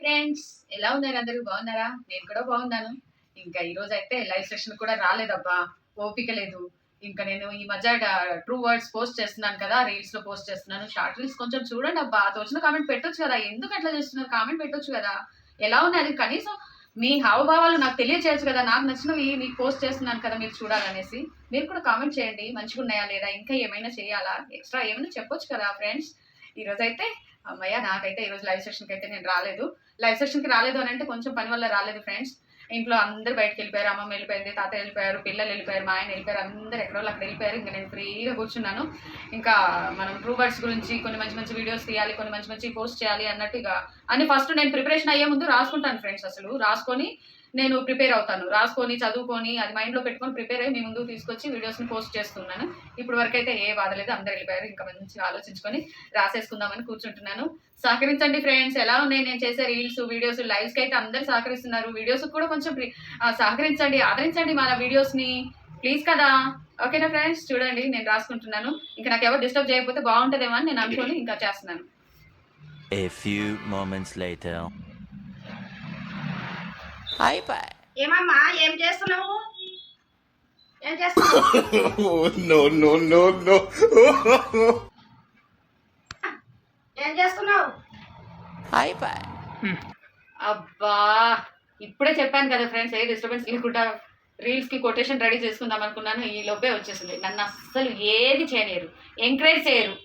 Friends ఎలా ఉన్నారు అందరూ? బాగున్నారా? నేను కూడా బాగున్నాను. ఇంకా ఈ రోజు అయితే లైవ్ సెషన్ కూడా రాలేదబ్బా. ఓపిక లేదు. ఇంకా నేను ఈ మధ్య ట్రూ వర్డ్స్ పోస్ట్ చేస్తున్నాను కదా రీల్స్లో పోస్ట్ చేస్తున్నాను. షార్ట్ రీల్స్ కొంచెం చూడండి అబ్బా. తోచిన కామెంట్ పెట్టొచ్చు కదా. ఎందుకు అట్లా చేస్తున్నారు? కామెంట్ పెట్టొచ్చు కదా. ఎలా ఉన్నది కనీసం మీ హావభావాలు నాకు తెలియచేయచ్చు కదా. నాకు నచ్చినవి మీకు పోస్ట్ చేస్తున్నాను కదా మీరు చూడాలనేసి. మీరు కూడా కామెంట్ చేయండి. మంచిగా ఉన్నాయా లేదా? ఇంకా ఏమైనా చేయాలా? ఎక్స్ట్రా ఏమైనా చెప్పొచ్చు కదా ఫ్రెండ్స్ ఈ రోజు అయితే అమ్మయ్య నాకైతే ఈ రోజు లైవ్ సెషన్కి అయితే నేను రాలేదు. లైవ్ సెషన్కి రాలేదు అని అంటే కొంచెం పని వల్ల రాలేదు ఫ్రెండ్స్ ఇంట్లో అందరు బయటకు వెళ్ళిపోయారు అమ్మమ్మ వెళ్ళిపోయింది తాత వెళ్ళిపోయారు పిల్లలు వెళ్ళిపోయారు మా ఆయన వెళ్ళిపోయారు అందరు ఎక్కడో అక్కడ వెళ్ళిపోయారు. ఇంకా నేను ఫ్రీగా కూర్చున్నాను. ఇంకా మనం ట్రూ గురించి కొన్ని మంచి మంచి వీడియోస్ తీయాలి కొన్ని మంచి మంచి పోస్ట్ చేయాలి అన్నట్టు ఇక అని ఫస్ట్ నేను ప్రిపరేషన్ అయ్యే ముందు రాసుకుంటాను ఫ్రెండ్స్ అసలు. రాసుకొని నేను ప్రిపేర్ అవుతాను. రాసుకొని చదువుకొని అది మైండ్లో పెట్టుకొని ప్రిపేర్ అయ్యి మీ ముందు తీసుకొచ్చి వీడియోస్ని పోస్ట్ చేస్తున్నాను. ఇప్పుడు వరకు అయితే ఏ బాధ లేదు. అందరు వెళ్ళిపోయారు. ఇంకా మంచిగా ఆలోచించుకొని రాసేసుకుందామని కూర్చుంటున్నాను. సహకరించండి ఫ్రెండ్స్ ఎలా ఉన్నాయి? నేను చేసే రీల్స్ వీడియోస్ లైవ్స్కి అయితే అందరు సహకరిస్తున్నారు. వీడియోస్ కూడా కొంచెం సహకరించండి ఆదరించండి మన వీడియోస్ని ప్లీజ్ కదా. ఓకేనా ఫ్రెండ్స్ చూడండి నేను రాసుకుంటున్నాను. ఇంకా నాకు ఎవరు డిస్టర్బ్ చేయకపోతే బాగుంటుందేమో అని నేను అనుకొని ఇంకా చేస్తున్నాను. A few moments later. iPad. ఏమమ్మా ఏం చేస్తున్నావు? ఏం చేస్తున్నావు? Oh, no, no, no, no. ఏం చేస్తున్నావు? iPad. అబ్బా ఇప్పుడే చెప్పాను కదా ఫ్రెండ్స్ ఏ డిస్టర్బెన్స్ లేకుండా రీల్స్కి కొటేషన్ రెడీ చేసుకుందాం అనుకున్నాను ఈ లోపే వచ్చేసింది. నన్ను అస్సలు ఏది చేయలేరు. ఎంకరేజ్ చేయరు.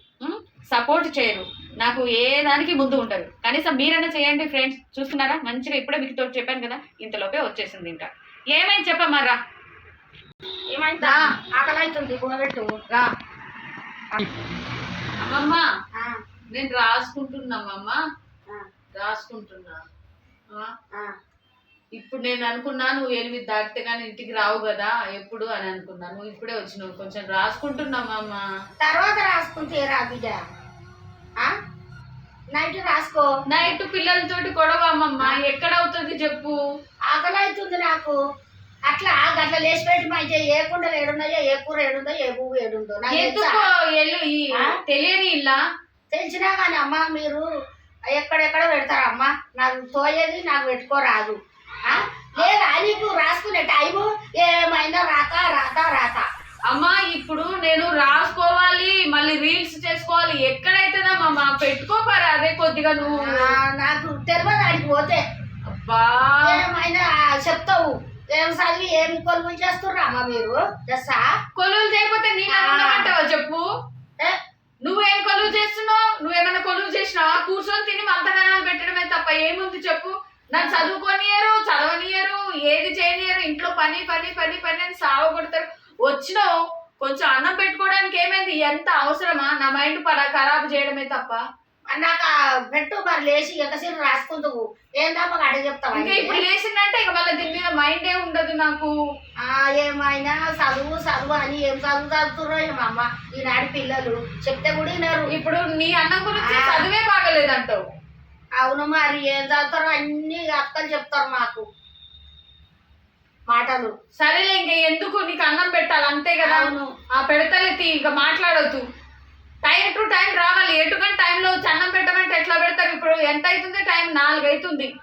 సపోర్ట్ చేయరు. నాకు ఏ దానికి ముందు ఉంటారు కనీసం మీరైనా చేయండి ఫ్రెండ్స్. చూస్తున్నారా? మంచిగా ఇప్పుడే మీకు తోటి చెప్పాను కదా. ఇంతలోపే వచ్చేసింది ఇంకా. ఏమైంది చెప్పమ్మా రా. ఏమైందా? ఆకలి అవుతుంది కూడబెట్టు రా. అమ్మమ్మ నేను రాసుకుంటున్నామమ్మ రాసుకుంటున్నా? ఆ. ఇప్పుడు నేను అనుకున్నా నువ్వు ఎనిమిది దాటితే కానీ ఇంటికి రావు కదా. ఎప్పుడు అని అనుకున్నా. నువ్వు ఇప్పుడే వచ్చినావు కొంచెం రాసుకుంటున్నామమ్మా తర్వాత రాసుకుంటే రా బిడ్డ ఆ? నైట్ రాసుకో నైట్ పిల్లలతోటి గొడవ అమ్మమ్మ. ఎక్కడ అవుతుంది చెప్పు. ఆకలి అవుతుంది నాకు. అట్లా గట్ల లేచి పెట్టి అయితే ఏ కుండలు ఏడున్నాయో ఏ కూర ఏడుందో ఏ పువ్వు ఏడుందో నాకు తెలుసా? ఎందుకో ఎల్లు ఈ? తెలియని ఇల్లా? తెలిసినా కానీ అమ్మ మీరు ఎక్కడెక్కడ పెడతారు అమ్మ? నాకు తోయేది నాకు పెట్టుకోరాదు. ఆ? లేదా నీకు రాసుకునే టైము. ఏమైనా రాక రాక రాక అమ్మా ఇప్పుడు నేను రాసుకోవాలి మళ్ళీ రీల్స్ చేసుకోవాలి. ఎక్కడైతుందమ్మా పెట్టుకోపారా అదే కొద్దిగా నువ్వు. నాకు తెలియదు ఆడికి పోతే. అబ్బా. ఏమైనా చెప్తావు? ఏం చదివి ఏం కొలువులు చేస్తుర్రా అమ్మ మీరు? చేస్తా? కొలువులు చేయకపోతే నేను అంటావా చెప్పు? ఏ, నువ్వేం కొలువు చేస్తున్నావు? నువ్వేమైనా కొలువు చేసినావా? కూర్చొని తిని మంతగానాలు పెట్టడమే తప్ప ఏముంది చెప్పు? నన్ను చదువుకోనియరు చదవనియరు ఏది చేయనియరు ఇంట్లో పని పని పని పని అని సావ కొడతారు వచ్చినావు కొంచెం అన్నం పెట్టుకోవడానికి ఏమైంది? ఎంత అవసరమా? నా మైండ్ పడ ఖరాబ్ చేయడమే తప్ప. నాకు పెట్టు మరి లేచి ఎక్కసిరి రాసుకుందువు? ఏందమ్మా అడే చెప్తావా ఇంకా ఇప్పుడు లేచిందంటే ఇక మళ్ళీ దీని మీద మైండే ఉండదు నాకు. ఆ, ఏమైనా చదువు చదువు అని ఏం చదువు చదువుతుర్రో ఏమమ్మ ఈనాడు పిల్లలు చెప్తే కూడా వినరు. ఇప్పుడు నీ అన్నం గురించి చదివే బాగలేదంటావు. అవును మరి ఏం చదువుతారో అన్ని అక్కలు చెప్తారు మాకు. మాటలు. సరేలే ఇంక ఎందుకు నీకు అన్నం పెట్టాలి? అంతే కదా? అవును. ఆ పెడతలెత్తి ఇక మాట్లాడొద్దు. టైం టు టైం రావాలి. ఎటుకంటే టైంలో వచ్చి అన్నం పెట్టమంటే ఎట్లా పెడతారు? ఇప్పుడు ఎంత అవుతుంది టైం నాలుగు అవుతుంది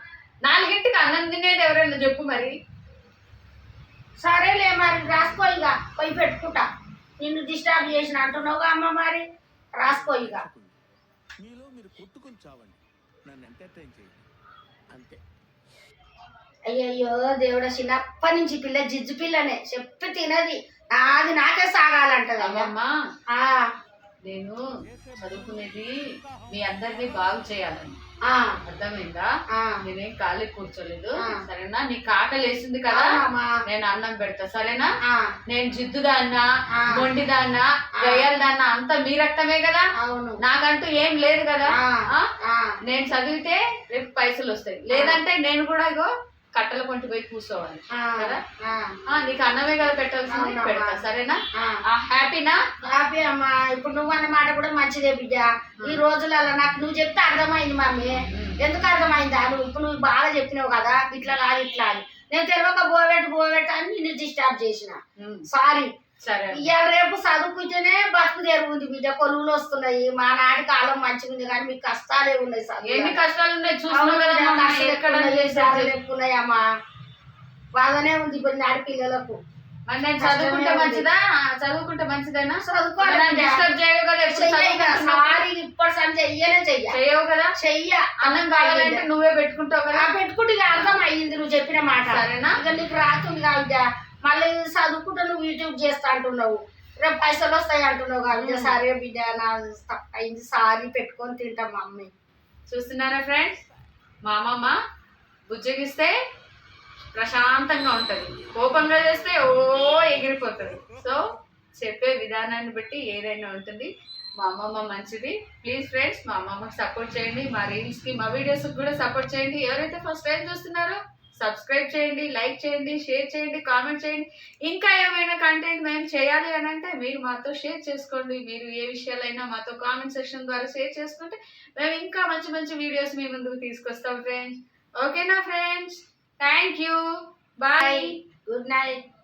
నాలుగింటికి అన్నం తినేది ఎవరైనా చెప్పు మరి. సరేలే మరి రాసుకో ఇక. పోయి పెట్టుకుంటా. నిన్ను డిస్టర్బ్ చేసిన అంటున్నావుగా అమ్మ మరి. రాసుకో ఇక. మీలో మీరు కొట్టుకుని చావండి. నన్ను ఎంటర్టైన్ చేయండి. అంతే. అయ్యయ్యో దేవుడ చిన్నప్పటి నుంచి పిల్ల జిజ్జు పిల్లనే. చెప్పి తినది. నాది నాకే సాగాలంటది అమ్మ. అమ్మమ్మ ఆ. నేను చదువుకునేది మీ అందరినీ బాగు చేయాలని. ఆ, అర్థమైందా. నేనేం ఖాళీ కూర్చోలేదు. సరేనా? నీ కాకలు వేసింది కదా. నేను అన్నం పెడతా సరేనా? నేను జిద్దుదాన్నా. మొండిదాన్నా గయ్యాలదాన్నా అంతా మీ రక్తమే కదా? అవును. నాకంటూ ఏం లేదు కదా? నేను చదివితే రేపు పైసలు వస్తాయి. లేదంటే నేను కూడా ఇగో కట్టెల కొంటి పోయి కూర్చోవాలి. కదా? నీకు అన్నమే కదా పెట్టాల్సింది. పెడతా సరేనా? హ్యాపీనా? హ్యాపీ అమ్మా. ఇప్పుడు నువ్వు అన్న మాట కూడా మంచిదే బిడ్డ. ఈ రోజులలో నాకు నువ్వు చెప్తే అర్థమైంది మమ్మీ. ఎందుకు అర్థమైందా? నువ్వు ఇప్పుడు నువ్వు బాగా చెప్పినావు కదా ఇట్లా కాదు ఇట్లా అని. నేను తెలియక బోవెట్టు బోవెట్టు అని నిన్ను డిస్టర్బ్ చేసిన. సరే ఇవాళ రేపు చదువుకుంటేనే బతుకు తెరుగుంది బిడ్డ. కొలువులు వస్తున్నాయి. మా నాటి కాలం మంచిగా ఉంది కానీ మీకు కష్టాలే ఉన్నాయి ఎన్ని కష్టాలు ఉన్నాయి కదా అమ్మా, బాగానే ఉంది ఇప్పుడు మరి నేను చదువుకుంటే మంచిదా? చదువుకుంటే మంచిదేనా? చదువుకోవాలి కదా. సారీ ఇప్పుడు సంజ చెయ్యనే చెయ్య. చేయవు కదా? చెయ్య. అన్నం కావాలంటే నువ్వే పెట్టుకుంటావు కదా? పెట్టుకుంటే ఇక అర్థం అయ్యింది నువ్వు చెప్పిన మాట. సరేనా? ఇక నీకు రాతుంది కావిడ మళ్ళీ చదువుకుంటే నువ్వు యూట్యూబ్ చేస్తా అంటున్నావు. రేపు పైసలు వస్తాయి అంటున్నావు కానీ సరే బిడ్డ నా అయింది సారీ పెట్టుకొని తింటాం మమ్మీ చూస్తున్నారా ఫ్రెండ్స్ మా అమ్మమ్మ బుజ్జగిస్తే ప్రశాంతంగా ఉంటుంది. కోపంగా చేస్తే ఓ ఎగిరిపోతుంది. సో చెప్పే విధానాన్ని బట్టి ఏదైనా ఉంటుంది. మా అమ్మమ్మ మంచిది. ప్లీజ్ ఫ్రెండ్స్ మా అమ్మమ్మకి సపోర్ట్ చేయండి. మా రీల్స్కి మా వీడియోస్కి కూడా సపోర్ట్ చేయండి. ఎవరైతే ఫస్ట్ టైం చూస్తున్నారో సబ్స్క్రైబ్ చేయండి లైక్ చేయండి షేర్ చేయండి కామెంట్ చేయండి. ఇంకా ఏమైనా కంటెంట్ మేము చేయాలి అని అంటే మీరు మాతో షేర్ చేసుకోండి. మీరు ఏ విషయాలైనా మాతో కామెంట్ సెక్షన్ ద్వారా షేర్ చేసుకుంటే మేము ఇంకా మంచి మంచి వీడియోస్ మీ ముందుకు తీసుకొస్తాం ఫ్రెండ్స్ ఓకేనా friends thank you bye good night